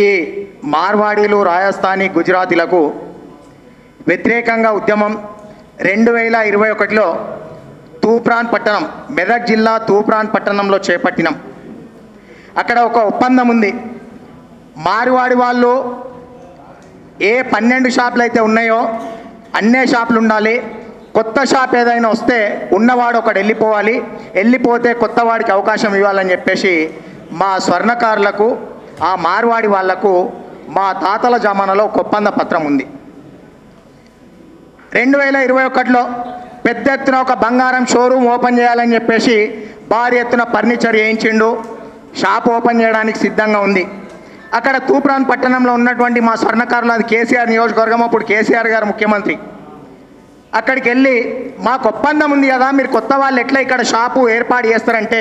ఈ మార్వాడీలు రాజస్థానీ గుజరాతీలకు వ్యతిరేకంగా ఉద్యమం రెండు వేల ఇరవై ఒకటిలో తూప్రాన్ పట్టణం మెదక్ జిల్లా తూప్రాన్ పట్టణంలో చేపట్టినాం. అక్కడ ఒక ఒప్పందం ఉంది. మార్వాడి వాళ్ళు ఏ పన్నెండు షాపులు అయితే ఉన్నాయో అన్నే షాపులు ఉండాలి. కొత్త షాప్ ఏదైనా వస్తే ఉన్నవాడు ఒకడు వెళ్ళిపోవాలి. వెళ్ళిపోతే కొత్తవాడికి అవకాశం ఇవ్వాలని చెప్పేసి మా స్వర్ణకారులకు ఆ మార్వాడి వాళ్ళకు మా తాతల జమానాలో ఒక ఒప్పంద పత్రం ఉంది. రెండు వేల ఇరవై ఒకటిలో పెద్ద ఎత్తున ఒక బంగారం షోరూమ్ ఓపెన్ చేయాలని చెప్పేసి భారీ ఎత్తున ఫర్నిచర్ వేయించిండు. షాప్ ఓపెన్ చేయడానికి సిద్ధంగా ఉంది. అక్కడ తూప్రాన్ పట్టణంలో ఉన్నటువంటి మా స్వర్ణకారులు అది కేసీఆర్ నియోజకవర్గం అప్పుడు కేసీఆర్ గారు ముఖ్యమంత్రి. అక్కడికి వెళ్ళి మాకు ఒప్పందం ఉంది కదా మీరు కొత్త వాళ్ళు ఎట్లా ఇక్కడ షాపు ఏర్పాటు చేస్తారంటే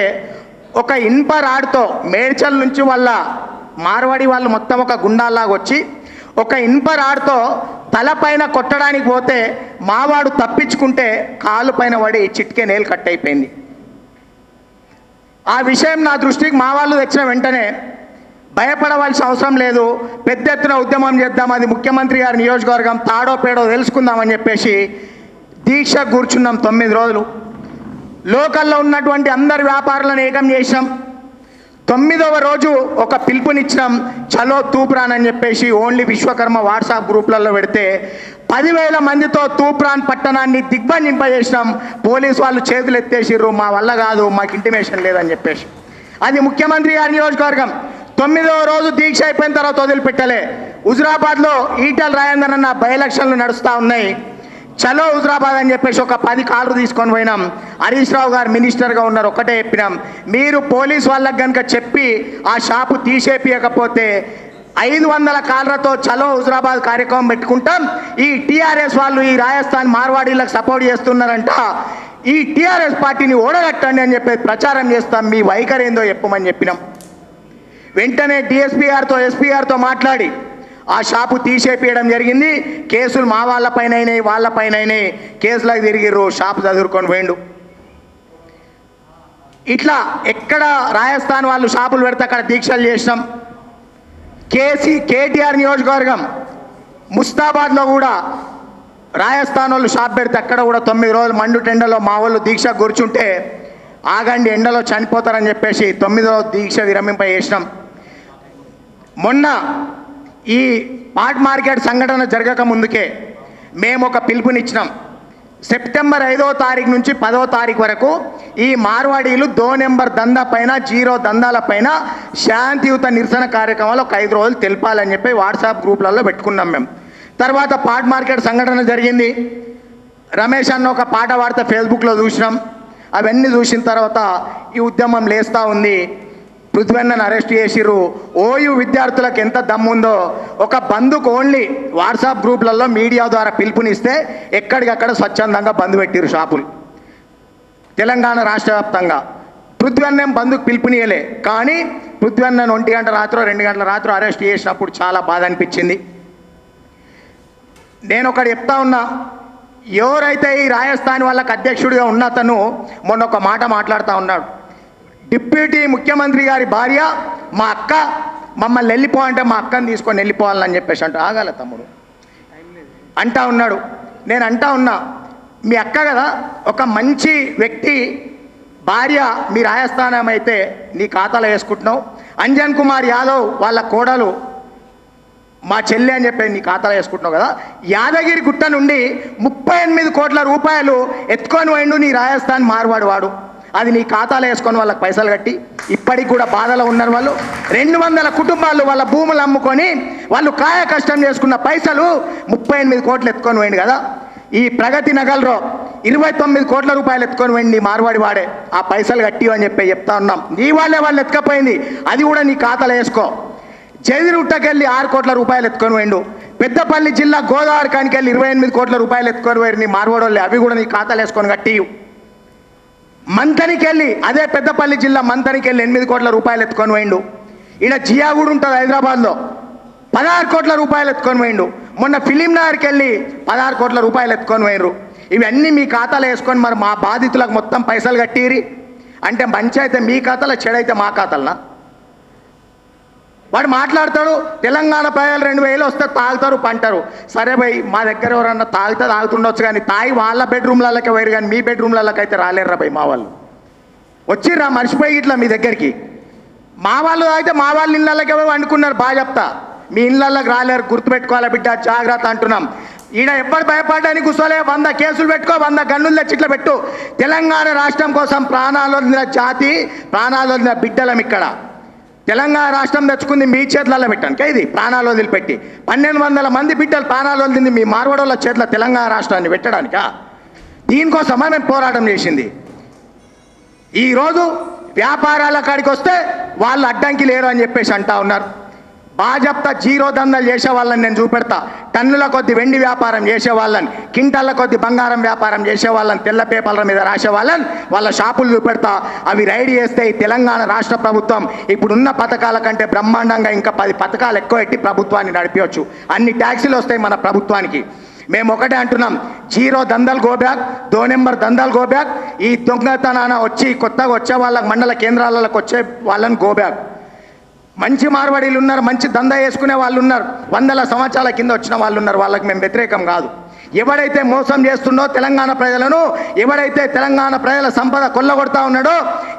ఒక ఇన్ప రాడ్తో మేడ్చల్ నుంచి వాళ్ళ మార్వాడి వాళ్ళు మొత్తం ఒక గుండాల్లాగా వచ్చి ఒక ఇనుప రాడ్తో తలపైన కొట్టడానికి పోతే మావాడు తప్పించుకుంటే కాలు పైన పడి చిట్కే నేలు కట్ అయిపోయింది. ఆ విషయం నా దృష్టికి మా వాళ్ళు తెచ్చిన వెంటనే భయపడవలసిన అవసరం లేదు పెద్ద ఎత్తున ఉద్యమం చేద్దాం అది ముఖ్యమంత్రి గారి నియోజకవర్గం తాడో పేడో తెలుసుకుందామని చెప్పేసి దీక్ష కూర్చున్నాం తొమ్మిది రోజులు. లోకల్లో ఉన్నటువంటి అందరి వ్యాపారులను ఏకం చేసాం తొమ్మిదవ రోజు ఒక పిలుపునిచ్చినాం చలో తూప్రాన్ అని చెప్పేసి ఓన్లీ విశ్వకర్మ వాట్సాప్ గ్రూప్లలో పెడితే పదివేల మందితో తూప్రాన్ పట్టణాన్ని దిగ్బంధింపజేసినాం. పోలీసు వాళ్ళు చేతులు ఎత్తేసిర్రు మా వల్ల కాదు మాకు ఇంటిమేషన్ లేదని చెప్పేసి. అది ముఖ్యమంత్రి గారి నియోజకవర్గం. తొమ్మిదవ రోజు దీక్ష అయిపోయిన తర్వాత వదిలిపెట్టలే. హుజురాబాద్లో ఈటల్ రాజేందర్ అన్న బై ఎలక్షన్లు నడుస్తూ ఉన్నాయి. చలో హుజరాబాద్ అని చెప్పేసి ఒక పది కాళ్ళు తీసుకొని పోయినాం. హరీష్ రావు గారు మినిస్టర్గా ఉన్నారు ఒకటే చెప్పినాం. మీరు పోలీస్ వాళ్ళకి కనుక చెప్పి ఆ షాపు తీసేపియకపోతే ఐదు వందల కాళ్ళతో చలో హుజరాబాద్ కార్యక్రమం పెట్టుకుంటాం. ఈ టీఆర్ఎస్ వాళ్ళు ఈ రాజస్థాన్ మార్వాడీలకు సపోర్ట్ చేస్తున్నారంట. ఈ టీఆర్ఎస్ పార్టీని ఓడగట్టండి అని చెప్పేసి ప్రచారం చేస్తాం. మీ వైఖరి ఏందో చెప్పమని చెప్పినాం. వెంటనే డిఎస్పీ గారితో ఎస్పీ గారితో మాట్లాడి. ఆ షాపు తీసేపియడం జరిగింది. కేసులు మా వాళ్ళపైన అయినాయి వాళ్ళపైన అయినాయి కేసులకు తిరిగిర్రు షాపు చదువుకొని పోయిండు. ఇట్లా ఎక్కడ రాజస్థాన్ వాళ్ళు షాపులు పెడితే అక్కడ దీక్షలు చేసినాం. కేసీ కేటీఆర్ నియోజకవర్గం ముస్తాబాద్లో కూడా రాజస్థాన్ వాళ్ళు షాప్ పెడితే అక్కడ కూడా తొమ్మిది రోజులు మండు టెండలో మా వాళ్ళు దీక్ష కూర్చుంటే ఆగండి ఎండలో చనిపోతారని చెప్పేసి తొమ్మిది రోజులు దీక్ష విరమింప చేసినాం. మొన్న ఈ పాట్ మార్కెట్ సంఘటన జరగక ముందుకే మేము ఒక పిలుపునిచ్చినాం. సెప్టెంబర్ ఐదో తారీఖు నుంచి పదో తారీఖు వరకు ఈ మార్వాడీలు దో నెంబర్ దందా పైన జీరో దందాల పైన శాంతియుత నిరసన కార్యక్రమాలు ఒక ఐదు రోజులు తెలపాలని చెప్పి వాట్సాప్ గ్రూప్లలో పెట్టుకున్నాం మేము. తర్వాత పాట్ మార్కెట్ సంఘటన జరిగింది. రమేష్ అన్న ఒక పాట వార్త ఫేస్బుక్లో చూసినాం. అవన్నీ చూసిన తర్వాత ఈ ఉద్యమం లేస్తూ ఉంది. పృథ్వన్నను అరెస్ట్ చేసిర్రు. ఓయు విద్యార్థులకు ఎంత దమ్ముందో. ఒక బంధుకు ఓన్లీ వాట్సాప్ గ్రూప్లలో మీడియా ద్వారా పిలుపునిస్తే ఎక్కడికక్కడ స్వచ్ఛందంగా బంద్ పెట్టిరు షాపులు. తెలంగాణ రాష్ట్ర వ్యాప్తంగా. పృథ్వన్నం బంధుకు పిలుపునియలే. కానీ పృథ్వన్నను ఒంటి గంట రాత్రో రెండు గంటల రాత్రో అరెస్ట్ చేసినప్పుడు చాలా బాధ అనిపించింది. నేను ఒకటి చెప్తా ఉన్నా. ఎవరైతే ఈ రాజస్థాన్ వాళ్ళకి అధ్యక్షుడిగా ఉన్న అతను మొన్న ఒక మాట మాట్లాడుతూ ఉన్నాడు. డిప్యూటీ ముఖ్యమంత్రి గారి భార్య మా అక్క మమ్మల్ని వెళ్ళిపో అంటే మా అక్కని తీసుకొని వెళ్ళిపోవాలని చెప్పేసి అంటూ ఆగాల తమ్ముడు. అంటా ఉన్నాడు. నేను అంటా ఉన్నా మీ అక్క కదా ఒక మంచి వ్యక్తి భార్య మీ రాజస్థానం అయితే నీ ఖాతాలో వేసుకుంటున్నావు. అంజన్ కుమార్ యాదవ్ వాళ్ళ కోడలు మా చెల్లి అని చెప్పి నీ ఖాతాలో వేసుకుంటున్నావు కదా. యాదగిరి గుట్ట నుండి ముప్పై ఎనిమిది కోట్ల రూపాయలు ఎత్తుకొని పోయిండు నీ రాజస్థాన్ మార్వాడు వాడు అది నీ ఖాతాలో వేసుకొని వాళ్ళకి పైసలు కట్టి ఇప్పటికి కూడా బాధలో ఉన్నారు వాళ్ళు. రెండు వందల కుటుంబాలు వాళ్ళ భూములు అమ్ముకొని వాళ్ళు కాయ కష్టం చేసుకున్న పైసలు ముప్పై ఎనిమిది కోట్లు ఎత్తుకొని పోయిండు కదా. ఈ ప్రగతి నగర్లో ఇరవై తొమ్మిది కోట్ల రూపాయలు ఎత్తుకొని పోయింది నీ మార్వాడి వాడే. ఆ పైసలు కట్టి అని చెప్పి చెప్తా ఉన్నాం. నీ వాళ్ళే వాళ్ళు ఎత్తుకపోయింది. అది కూడా నీ ఖాతాలో వేసుకో. జైదిరుట్టకెళ్ళి ఆరు కోట్ల రూపాయలు ఎత్తుకొని పోయిండు. పెద్దపల్లి జిల్లా గోదావరి కానికెళ్ళి ఇరవై ఎనిమిది కోట్ల రూపాయలు ఎత్తుకొని పోయి నీ మార్వాడోళ్ళు. అవి కూడా నీ ఖాతాలు వేసుకొని కట్టియు మంతనికెళ్ళి అదే పెద్దపల్లి జిల్లా మంతనికెళ్ళి ఎనిమిది కోట్ల రూపాయలు ఎత్తుకొని పోయిండు. ఈడ జియా కూడా ఉంటుంది హైదరాబాద్లో. పదహారు కోట్ల రూపాయలు ఎత్తుకొని పోయిండు. మొన్న ఫిలిం నగర్కి వెళ్ళి పదహారు కోట్ల రూపాయలు ఎత్తుకొని పోయినరు ఇవన్నీ మీ ఖాతాలో వేసుకొని మరి మా బాధితులకు మొత్తం పైసలు కట్టిరి అంటే మంచి అయితే మీ ఖాతాలో చెడైతే మా ఖాతాలనా? వాడు మాట్లాడతాడు తెలంగాణ ప్రజలు రెండు వేలు వస్తే తాగుతారు పంటారు. సరే భయ్ మా దగ్గర ఎవరన్నా తాగితే తాగుతుండొచ్చు కానీ తాగి వాళ్ళ బెడ్రూమ్లలోకి వేరు కానీ మీ బెడ్రూమ్లలోకి అయితే రాలేరురా భయ్ మా వాళ్ళు. వచ్చిర్రా మర్చిపోయి ఇట్లా మీ దగ్గరికి. మా వాళ్ళు అయితే మా వాళ్ళ ఇళ్ళకి పోయి వండుకున్నారు బాగా చెప్తా. మీ ఇళ్ళకి రాలేరు గుర్తుపెట్టుకోవాలి బిడ్డ జాగ్రత్త అంటున్నాం. ఈడ ఎవ్వరు భయపడ్డానికి కూర్చోలే వంద కేసులు పెట్టుకో వంద గన్నులు తెచ్చి ఇట్లా పెట్టు. తెలంగాణ రాష్ట్రం కోసం ప్రాణాలు జాతి ప్రాణాలు బిడ్డలం ఇక్కడ. తెలంగాణ రాష్ట్రం తెచ్చుకుంది మీ చేతులలో పెట్టాను ఇది ప్రాణాలు వదిలిపెట్టి. పన్నెండు వందల మంది బిడ్డలు ప్రాణాలు వదిలింది మీ మార్వడోళ్ళ చేతుల తెలంగాణ రాష్ట్రాన్ని పెట్టడానికా? దీనికోసమా మేము పోరాటం చేసింది. ఈరోజు వ్యాపారాల కాడికి వస్తే వాళ్ళు అడ్డంకి లేరు అని చెప్పేసి అంటా ఉన్నారు. బాజప్తా జీరో దందలు చేసే వాళ్ళని నేను చూపెడతా. టన్నుల కొద్ది వెండి వ్యాపారం చేసే వాళ్ళని కింటల్ల కొద్ది బంగారం వ్యాపారం చేసే వాళ్ళని తెల్ల పేపర్ల మీద రాసే వాళ్ళని వాళ్ళ షాపులు చూపెడతా. అవి రైడ్ చేస్తే ఈ తెలంగాణ రాష్ట్ర ప్రభుత్వం ఇప్పుడున్న పథకాల కంటే బ్రహ్మాండంగా ఇంకా పది పథకాలు ఎక్కువ ఎట్టి ప్రభుత్వాన్ని నడిపించవచ్చు అన్ని ట్యాక్సీలు వస్తాయి మన ప్రభుత్వానికి. మేము ఒకటే అంటున్నాం జీరో దందలు గోబ్యాక్ దో నెంబర్ దందలు గోబ్యాక్ ఈ దొంగతనాన వచ్చి కొత్తగా వచ్చే వాళ్ళకి మండల కేంద్రాలకు వచ్చే వాళ్ళని గోబ్యాక్ మంచి మార్వాడీలు ఉన్నారు మంచి దందా వేసుకునే వాళ్ళు ఉన్నారు. వందల సంవత్సరాల కింద వచ్చిన వాళ్ళు ఉన్నారు వాళ్ళకి మేము వ్యతిరేకం కాదు. ఎవడైతే మోసం చేస్తుండో తెలంగాణ ప్రజలను ఎవడైతే తెలంగాణ ప్రజల సంపద కొల్లగొడతా ఉన్నాడో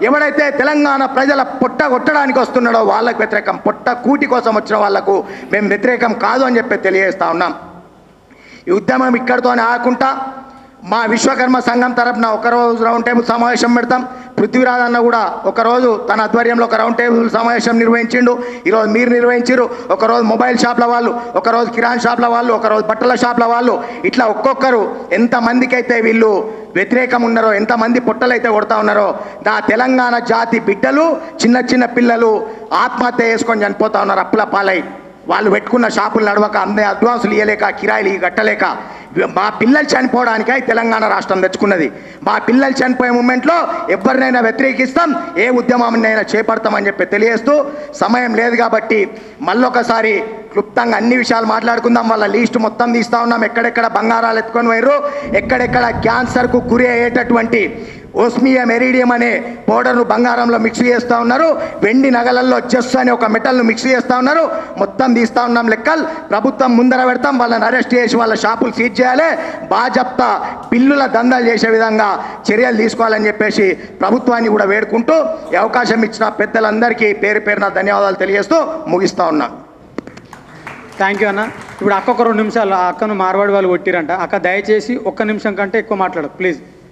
ఎవడైతే తెలంగాణ ప్రజల పొట్ట కొట్టడానికి వస్తున్నాడో వాళ్ళకు వ్యతిరేకం. పొట్ట కూటి కోసం వచ్చిన వాళ్ళకు మేము వ్యతిరేకం కాదు అని చెప్పి తెలియజేస్తా ఉన్నాం. ఈ ఉద్యమం ఇక్కడితోనే ఆకుండా మా విశ్వకర్మ సంఘం తరపున ఒకరోజు రౌండ్ టేబుల్ సమావేశం పెడతాం. పృథ్వీరాజ్ అన్న కూడా ఒకరోజు తన ఆధ్వర్యంలో ఒక రౌండ్ టేబుల్ సమావేశం నిర్వహించిండు. ఈరోజు మీరు నిర్వహించారు ఒకరోజు మొబైల్ షాప్ల వాళ్ళు ఒకరోజు కిరాణ్ షాప్ల వాళ్ళు ఒకరోజు బట్టల షాప్ల వాళ్ళు. ఇట్లా ఒక్కొక్కరు ఎంతమందికైతే వీళ్ళు వ్యతిరేకం ఉన్నారో ఎంతమంది పొట్టలైతే కొడతా ఉన్నారో నా తెలంగాణ జాతి బిడ్డలు చిన్న చిన్న పిల్లలు ఆత్మహత్య చేసుకొని చనిపోతా ఉన్నారు అప్పుల పాలై. వాళ్ళు పెట్టుకున్న షాపులు నడవక అందే అడ్వాన్సులు ఇవ్వలేక కిరాయిలు ఇవి కట్టలేక మా పిల్లలు చనిపోవడానికే తెలంగాణ రాష్ట్రం తెచ్చుకున్నది. మా పిల్లలు చనిపోయే మూమెంట్లో ఎవరినైనా వ్యతిరేకిస్తాం ఏ ఉద్యమాన్నైనా చేపడతామని చెప్పి తెలియజేస్తూ సమయం లేదు కాబట్టి మళ్ళొకసారి క్లుప్తంగా అన్ని విషయాలు మాట్లాడుకుందాం. వాళ్ళ లీస్ట్ మొత్తం తీస్తా ఉన్నాం. ఎక్కడెక్కడ బంగారాలు ఎత్తుకొని పోయారు ఎక్కడెక్కడ క్యాన్సర్కు గురి అయ్యేటటువంటి ఓస్మియా మెరీడియం అనే పౌడర్ను బంగారంలో మిక్స్ చేస్తూ ఉన్నారు. వెండి నగలల్లో చెస్ అనే ఒక మెటల్ను మిక్స్ చేస్తూ ఉన్నారు. మొత్తం తీస్తూ ఉన్నాం లెక్కలు. ప్రభుత్వం ముందర పెడతాం. వాళ్ళని అరెస్ట్ చేసి వాళ్ళ షాపులు సీజ్ చేయాలి. బాజప్తా బిల్లుల దందాలు చేసే విధంగా చర్యలు తీసుకోవాలని చెప్పేసి ప్రభుత్వాన్ని కూడా వేడుకుంటూ ఈ అవకాశం ఇచ్చిన పెద్దలందరికీ పేరు పేరున ధన్యవాదాలు తెలియజేస్తూ ముగిస్తూ ఉన్నాం. థ్యాంక్ యూ అన్న. ఇప్పుడు అక్క ఒక రెండు నిమిషాలు. ఆ అక్కను మార్వాడి వాళ్ళు కొట్టిరంట. అక్క దయచేసి ఒక్క నిమిషం కంటే ఎక్కువ మాట్లాడదు ప్లీజ్